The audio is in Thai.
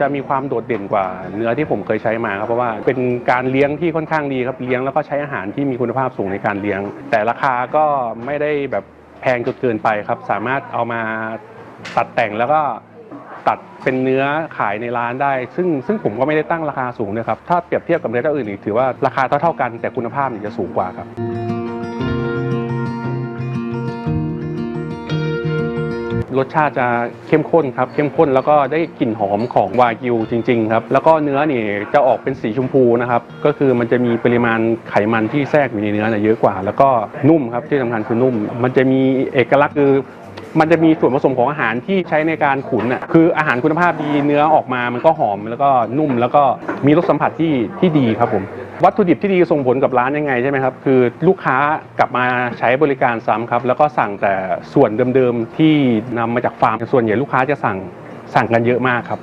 จะมีความโดดเด่นกว่าเนื้อที่ผมเคยใช้มาครับเพราะว่าเป็นการเลี้ยงที่ค่อนข้างดีครับเลี้ยงแล้วก็ใช้อาหารที่มีคุณภาพสูงในการเลี้ยง แต่ราคาก็ไม่ได้แบบแพงจนเกินไปครับ สามารถเอามาตัดแต่งแล้วก็ตัดเป็นเนื้อขายในร้านได้ ซึ่งซึ่งผมก็ไม่ได้ตั้งราคาสูงนะครับถ้าเปรียบเทียบกับเนื้อเจ้าอื่นถือว่าราคาเท่าๆกันแต่คุณภาพจะสูงกว่าครับ รสชาติจะเข้มข้นครับเข้มข้นแล้วก็ได้กลิ่นหอมของวากิวจริงๆครับแล้วก็เนื้อนี่จะออกเป็นสีชมพูนะครับก็คือมันจะมีปริมาณไขมันที่แทรกอยู่ในเนื้อเนี่ยเยอะกว่า แล้วก็นุ่มครับที่สำคัญคือนุ่ม มันจะมีเอกลักษณ์คือมันจะมีส่วนผสมของอาหารที่ใช้ในการขุนน่ะคืออาหารคุณภาพดีเนื้อออกมามันก็หอมแล้วก็นุ่ม แล้วก็มีรสสัมผัสที่ที่ดีครับผม วัตถุดิบที่ดีส่งผลกับร้านยังไงใช่ไหมครับคือลูกค้ากลับมาใช้บริการซ้ำครับแล้วก็สั่งแต่ส่วนเดิมๆที่นำมาจากฟาร์มส่วนใหญ่ลูกค้าจะสั่งสั่งกันเยอะมากครับ